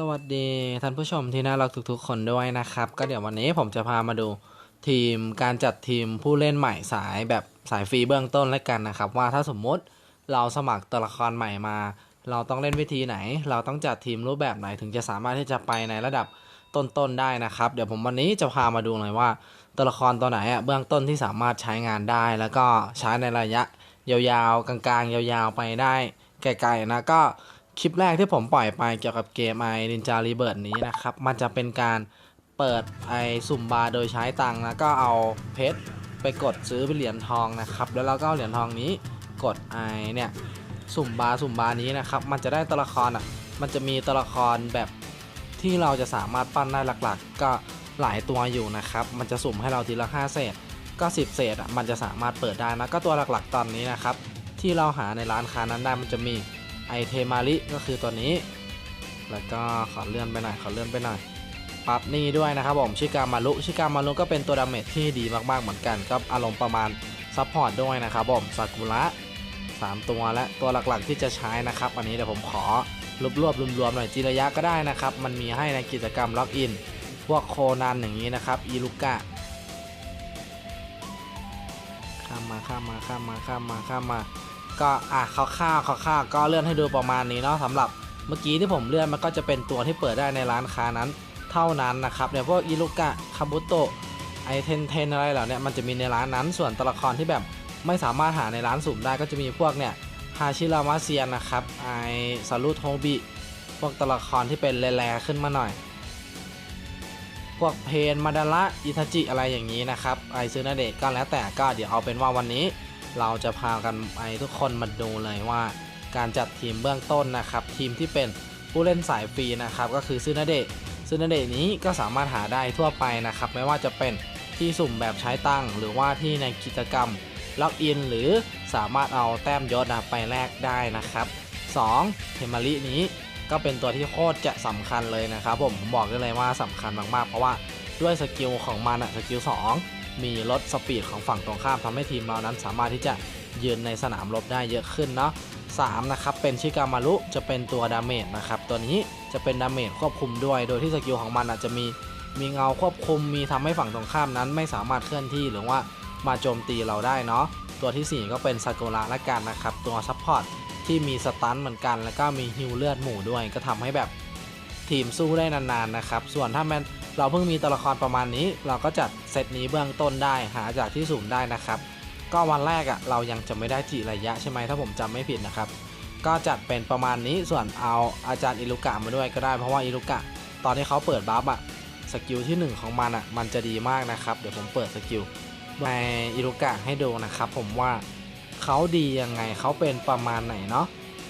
สวัสดีท่านผู้ชมที่น่ารักทุกๆคนด้วยนะครับ ก็เดี๋ยววันนี้ผมจะพามาดูทีมการจัดทีมผู้เล่นใหม่สายแบบสายฟรีเบื้องต้นแล้วกันนะครับ ว่าถ้าสมมุติเราสมัครตัวละครใหม่มา เราต้องเล่นวิธีไหน เราต้องจัดทีมรูปแบบไหนถึงจะสามารถที่จะไปในระดับต้นๆได้นะครับ เดี๋ยวผมวันนี้จะพามาดูหน่อยว่าตัวละครตัวไหนอะเบื้องต้นที่สามารถใช้งานได้ แล้วก็ใช้ในระยะยาวๆกลางๆ ยาวๆไปได้ไกลๆนะก็ คลิปแรกที่ผมปล่อยไปเกี่ยวกับเกมไอ Ninja Rebirth นี้นะครับ มันจะเป็นการเปิดไอสุ่มบาร์โดยใช้ตังค์แล้วก็เอาเพชรไปกดซื้อเป็นเหรียญทองนะครับ แล้วเราก็เอาเหรียญทองนี้กดไอเนี่ยสุ่มบาร์สุ่มบาร์นี้นะครับ มันจะได้ตัวละครอะ มันจะมีตัวละครแบบที่เราจะสามารถปั้นได้หลักๆ ก็หลายตัวอยู่นะครับ มันจะสุ่มให้เราทีละ5เศษ ก็ 10 เศษอะ มันจะสามารถเปิดได้นะ ก็ตัวหลักๆตอนนี้นะครับ ที่เราหาในร้านค้านั้นได้มันจะมี ไอเทมาริก็คือตัวนี้ แล้วก็ขอเลื่อนไปหน่อยขอเลื่อนไปหน่อยปรับนี่ด้วยนะครับผมชิกามารุชิกามารุก็เป็นตัวดาเมจที่ดีมากๆเหมือนกันก็อารมณ์ประมาณซัพพอร์ตด้วยนะครับผมซากุระ3 ตัวและตัวหลักๆที่จะใช้นะครับอันนี้เดี๋ยวผมขอรวบรวบรวมๆหน่อยจิระยะก็ได้นะครับ มันมีให้ในกิจกรรมล็อกอิน พวกโคนันอย่างนี้นะครับอีลูกะข้ามมาข้ามมาข้ามมาข้ามมาข้ามมา ก็อะคร่าวๆคร่าวๆก็เลื่อนให้ดูประมาณนี้เนาะสำหรับเมื่อกี้ที่ผมเลื่อนมันก็จะเป็นตัวที่เปิดได้ในร้านค้านั้นเท่านั้นนะครับเนี่ยพวกอิลุกะคาบุโตะไอเทนเทนอะไรเหล่านี้มันจะมีในร้านนั้นส่วนตัวละครที่แบบไม่สามารถหาในร้านสุ่มได้ก็จะมีพวกเนี่ยฮาชิรามาเซียนนะครับไอซารุโทบิพวกตัวละครที่เป็นแร่ๆขึ้นมาหน่อย พวกเพนมาดาระอิทาจิอะไรอย่างนี้นะครับไอซื้อนาเดะก็แล้วแต่ก็เดี๋ยวเอาเป็นว่าวันนี้ เราจะพากันไปทุกคนมาดูเลยว่า การจัดทีมเบื้องต้นนะครับ ทีมที่เป็นผู้เล่นสายฟรีนะครับ ก็คือซึนาเดะซึนาเดะนี้ก็สามารถหาได้ทั่วไปนะครับ ไม่ว่าจะเป็นที่สุ่มแบบใช้ตังหรือว่าที่ในกิจกรรมล็อกอินหรือสามารถเอาแต้มยศนะไปแลกได้นะครับ 2 เทมารินี้ก็เป็นตัวที่โคตรจะสำคัญเลยนะครับผมผมบอกได้เลยว่าสำคัญมากๆ เพราะว่าด้วยสกิลของมันอะสกิล2 มีลดสปีดของฝั่งตรงข้ามทำให้ทีมเรานั้นสามารถที่จะยืนในสนามรบได้เยอะขึ้นเนาะ3นะครับเป็นชิกามารุจะเป็นตัวดาเมจนะครับตัวนี้จะเป็นดาเมจควบคุมด้วย โดยที่สกิลของมันอาจจะมีมีเงาควบคุมมีทำให้ฝั่งตรงข้ามนั้นไม่สามารถเคลื่อนที่หรือว่ามาโจมตีเราได้เนาะตัวทีสี่ 4 ก็เป็นซากุระละกันนะครับตัวซัพพอร์ตที่มีสตันเหมือนกัน แล้วก็มีฮิวเลือดหมู่ด้วย ก็ทำให้แบบทีมสู้ได้นานๆนะครับส่วนถ้าแมน เราเพิ่งมีตัวละครประมาณนี้ เราก็จัดเซตนี้เบื้องต้นได้หาจากที่สูงได้นะครับ ก็วันแรกอะ่ะเรายังจะไม่ได้จิระยะใช่ไหมถ้าผมจำไม่ผิดนะครับ ก็จัดเป็นประมาณนี้ส่วนเอาอาจารย์อิลุกะมาด้วยก็ได้เพราะว่าอิลุกะ ตอนที่เขาเปิดบัฟอะสกิลที่ 1 ของมันอะ่ะมันจะดีมากนะครับ เดี๋ยวผมเปิดสกิลในอิลุกะให้ดูนะครับผมว่าเขาดียังไงเขาเป็นประมาณไหนเนาะ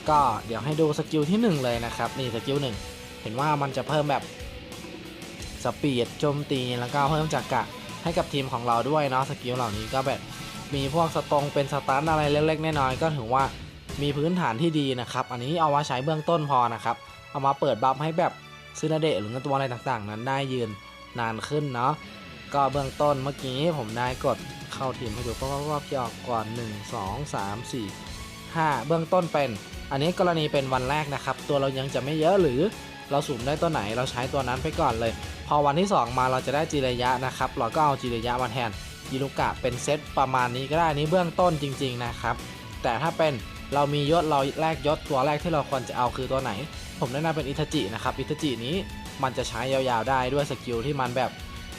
ก็เดี๋ยวให้ดูสกิลที่ 1 เลยนะครับ นี่สกิลหนึ่งเห็นว่ามันจะเพิ่มแบบ สปีดโจมตีแล้วก็เพิ่มจักระให้กับทีมของเราด้วยเนาะสกิลเหล่านี้ก็แบบมีพวกสตรงเป็นสตาร์ทอะไรเล็กๆน้อยๆก็ถือว่ามีพื้นฐานที่ดีนะครับ อันนี้เอาไว้ใช้เบื้องต้นพอนะครับ เอามาเปิดบัฟให้แบบซึนาเดะหรือตัวอะไรต่างๆ นั้นได้ยืนนานขึ้นเนาะก็เบื้องต้นเมื่อกี้ผมได้กดเข้าทีมให้ดูเพราะว่าพี่ออกก่อน 1 2 3 4 5 เบื้องต้นเป็น อันนี้กรณีเป็นวันแรกนะครับ ตัวเรายังจะไม่เยอะหรือ เราสุ่มได้ตัวไหนเราใช้ตัวนั้นไปก่อนเลย พอวันที่ 2 มาเราจะได้จิระยะนะครับ เราก็เอาจิระยะมาแทนยิรุกะเป็นเซตประมาณนี้ก็ได้นี้เบื้องต้นจริง ๆนะครับ แต่ถ้าเป็นเรามียศเราแลกยศตัวแรกที่เราควรจะเอาคือตัวไหน ผมแนะนำเป็นอิทจินะครับอิทจินี้มันจะใช้ยาวๆได้ด้วยสกิลที่มันแบบ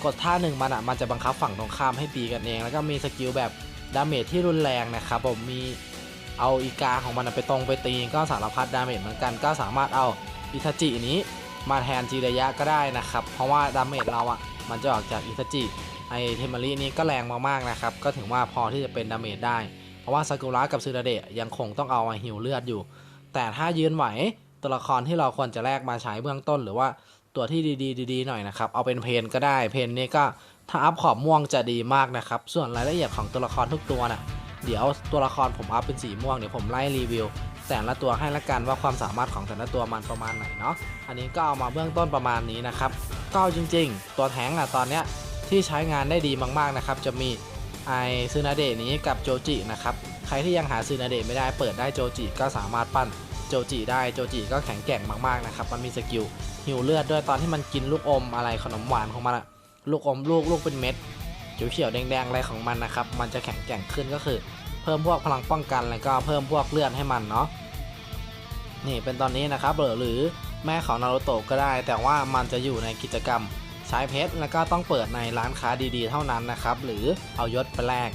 กดท่าหนึ่งมันอะมันจะบังคับฝั่งตรงข้ามให้ตีกันเอง แล้วก็มีสกิลแบบดาเมจที่รุนแรงนะครับผมมีเอาอีกาของมันไปตรงไปตีก็สารพัดดาเมจเหมือนกันก็สามารถเอา อิทาจินี้มาแทนจีระยะก็ได้นะครับ เพราะว่าดาเมจเราอะ่ะมันจะออกจากอิทาจิไอเทม a รีนี้ก็แรงมากๆนะครับ ก็ถึงว่าพอที่จะเป็นดาเมจได้ เพราะว่าซากุระกับซูดาเดะยังคงต้องเอามาหิวเลือดอยู่ แต่ถ้ายืนไหวตัวละครที่เราควรจะแลกมาใช้เบื้องต้น หรือว่าตัวที่ดีๆดีๆหน่อยนะครับ เอาเป็นเพนก็ได้ เพนนี้ก็ถ้าอัพขอบม่วงจะดีมากนะครับ ส่วนรายละเอียดของตัวละครทุกตัวน่ะเดี๋ยวตัวละครผมอัพเป็นสีม่วงเดี๋ยวผมไล่รีวิว แต่ละตัวให้ละกันว่าความสามารถของแต่ละตัวมันประมาณไหนเนาะ อันนี้ก็เอามาเบื้องต้นประมาณนี้นะครับ ก็จริง ๆ ตัวแทงอะตอนเนี้ยที่ใช้งานได้ดีมากๆนะครับ จะมีไอซึนาเดะนี้กับโจจินะครับ ใครที่ยังหาซึนาเดะไม่ได้เปิดได้โจจิก็สามารถปั้นโจจิได้โจจิก็แข็งแกร่งมากๆนะครับ มันมีสกิลหิวเลือดด้วยตอนที่มันกินลูกอมอะไรขนมหวานของมันอะลูกอมลูกลูกเป็นเม็ดเขียวๆแดงๆอะไรของมันนะครับ มันจะแข็งแกร่งขึ้นก็คือ พิ่มพวกพลังป้องกันแล้วก็เพิ่มพวกเลือดให้มันเนาะนี่เป็นตอนนี้นะครับหรือแม่ของนารูโตะก็ได้ แต่ว่ามันจะอยู่ในกิจกรรมใช้เพชรแล้วก็ต้องเปิดในร้านค้าดีๆ เท่านั้นนะครับ หรือเอายศไปแลก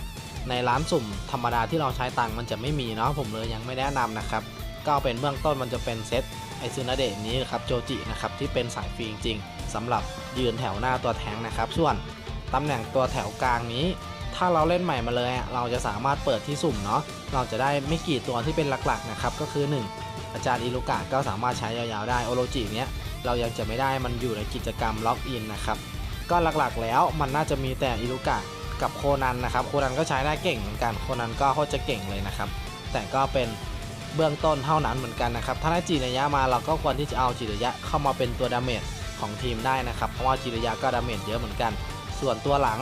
ในร้านสุ่มธรรมดาที่เราใช้ตังค์มันจะไม่มีเนาะผมเลยยังไม่แนะนำนะครับ ก็เอาเป็นเบื้องต้นมันจะเป็นเซตไอซูนาเดะนี้นะครับโจจินะครับที่เป็นสายฟรีจริงๆสำหรับยืนแถวหน้าตัวแทงนะครับ ส่วนตำแหน่งตัวแถวกลางนี้ ถ้าเราเล่นใหม่มาเลยเราจะสามารถเปิดที่สุ่มเนาะเราจะได้ไม่กี่ตัวที่เป็นหลักๆนะครับก็คือ 1 อาจารย์อิรุกะก็สามารถใช้ยาวๆได้โอโรจิเนี้ยเรายังจะไม่ได้มันอยู่ในกิจกรรมล็อกอินนะครับก็หลักๆแล้วมันน่าจะมีแต่อิรุกะกับโคนันนะครับโคนันก็ใช้ได้เก่งเหมือนกันโคนันก็โคตรจะเก่งเลยนะครับแต่ก็เป็นเบื้องต้นเท่านั้นเหมือนกันนะครับ ถ้าได้จิระยะมาเราก็ควรที่จะเอาจิระยะเข้ามาเป็นตัวดาเมจของทีมได้นะครับ เพราะว่าจิระยะก็ดาเมจเยอะเหมือนกัน ส่วนตัวหลัง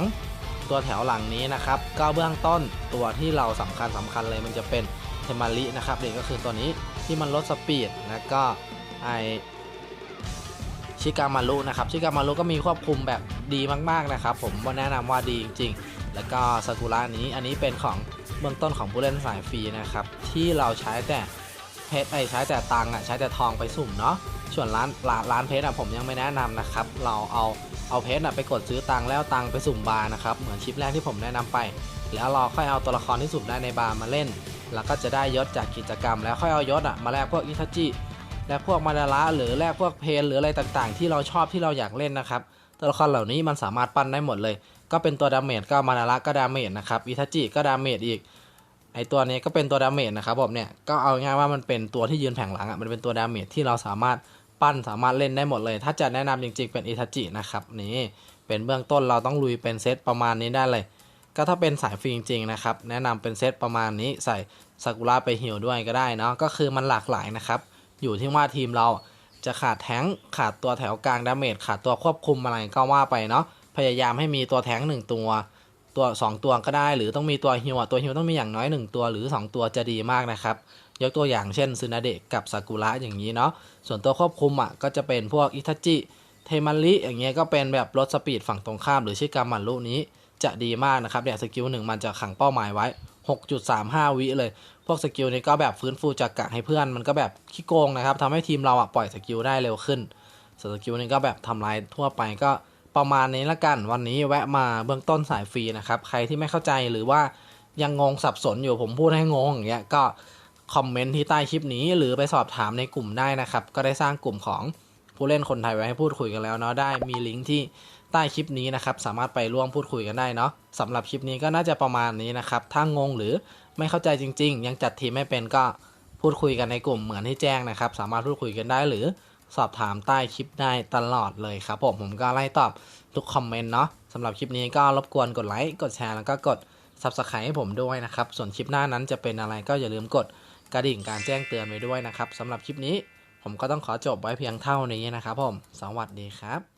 ตัวแถวหลังนี้นะครับ ก็เบื้องต้นตัวที่เราสำคัญสำคัญเลยมันจะเป็นเทมารินะครับนี่ก็คือตัวนี้ที่มันลดสปีดแล้วก็ไอชิกามารุนะครับชิกามารุก็มีควบคุมแบบดีมากๆนะครับ ผมว่าแนะนำว่าดีจริงๆ แล้วก็ซากุระนี้อันนี้เป็นของเบื้องต้นของผู้เล่นสายฟรีนะครับ ที่เราใช้แต่เพชรไอใช้แต่ตังอะใช้แต่ทองไปสุ่มเนาะส่วนร้านร้านเพชรอะผมยังไม่แนะนำนะครับ เราเอา เอาเพชรอะไปกดซื้อตังค์แล้วตังค์ไปสุ่มบาร์นะครับ เหมือนคลิปแรกที่ผมแนะนำไป แล้วเราค่อยเอาตัวละครที่สุ่มได้ในบาร์มาเล่น แล้วก็จะได้ยศจากกิจกรรม แล้วค่อยเอายศอะมาแลกพวกอิทาจิและพวกมาดาระหรือแลกพวกเพนหรืออะไรต่างๆ ที่เราชอบที่เราอยากเล่นนะครับ ตัวละครเหล่านี้มันสามารถปั้นได้หมดเลย ก็เป็นตัวดาเมจก็มาดาระก็ดาเมจนะครับอิทาจิก็ดาเมจอีกไอตัวนี้ก็เป็นตัวดาเมจนะครับผมเนี่ยก็เอาง่ายว่ามันเป็นตัวที่ยืนแผงหลังอะมันเป็นตัวดาเมจที่เราสามารถ ปั้นสามารถเล่นได้หมดเลย ถ้าจะแนะนำจริงๆเป็นอิทาจินะครับนี่เป็นเบื้องต้นเราต้องลุยเป็นเซตประมาณนี้ได้เลย ก็ถ้าเป็นสายฟรีจริงๆนะครับแนะนำเป็นเซตประมาณนี้ใส่ซากุระไปฮิวด้วยก็ได้เนาะก็คือมันหลากหลายนะครับอยู่ที่ว่าทีมเราจะขาดแท้งขาดตัวแถวกลางดาเมจขาดตัวควบคุมอะไรก็ว่าไปเนาะพยายามให้มีตัวแท้งหนึ่งตัวตัว 2 ตัวก็ได้ หรือต้องมีตัวฮิวตัวฮิวต้องมีอย่างน้อย 1 ตัวหรือ 2 ตัวจะดีมากนะครับ ยกตัวอย่างเช่นซึนาเดะกับซากุระอย่างนี้เนาะส่วนตัวควบคุมอะก็จะเป็นพวกอิทาจิเทมาริอย่างเงี้ยก็เป็นแบบลดสปีดฝั่งตรงข้ามหรือชิกามันรุนี้จะดีมากนะครับเนี่ยสกิลหนึ่งมันจะขังเป้าหมายไว้ 6.35 วิเลย พวกสกิลนี้ก็แบบฟื้นฟูจักกะให้เพื่อน มันก็แบบขี้โกงนะครับทำให้ทีมเราอะปล่อยสกิลได้เร็วขึ้นส่วนสกิลนี้ก็แบบทำลายทั่วไปก็ประมาณนี้ละกัน วันนี้แวะมาเบื้องต้นสายฟรีนะครับ ใครที่ไม่เข้าใจหรือว่ายังงงสับสนอยู่ผมพูดให้งงอย่างเงี้ยก็ คอมเมนต์ที่ใต้คลิปนี้หรือไปสอบถามในกลุ่มได้นะครับ ก็ได้สร้างกลุ่มของผู้เล่นคนไทยไว้ให้พูดคุยกันแล้วเนาะได้มีลิงก์ที่ใต้คลิปนี้นะครับ สามารถไปร่วมพูดคุยกันได้เนาะสำหรับคลิปนี้ก็น่าจะประมาณนี้นะครับ ถ้างงหรือไม่เข้าใจจริง ๆ ยังจัดทีมไม่เป็นก็พูดคุยกันในกลุ่มเหมือนที่แจ้งนะครับ สามารถพูดคุยกันได้หรือสอบถามใต้คลิปได้ตลอดเลยครับผมผมก็ไล่ตอบทุกคอมเมนต์เนาะสำหรับคลิปนี้ก็รบกวนกดไลค์กดแชร์แล้วก็กด Subscribe ให้ผมด้วยนะครับ ส่วนคลิปหน้านั้นจะเป็นอะไรก็อย่าลืมกด กระดิ่งการแจ้งเตือนไว้ด้วยนะครับสำหรับคลิปนี้ ผมก็ต้องขอจบไว้เพียงเท่านี้นะครับผม สวัสดีครับ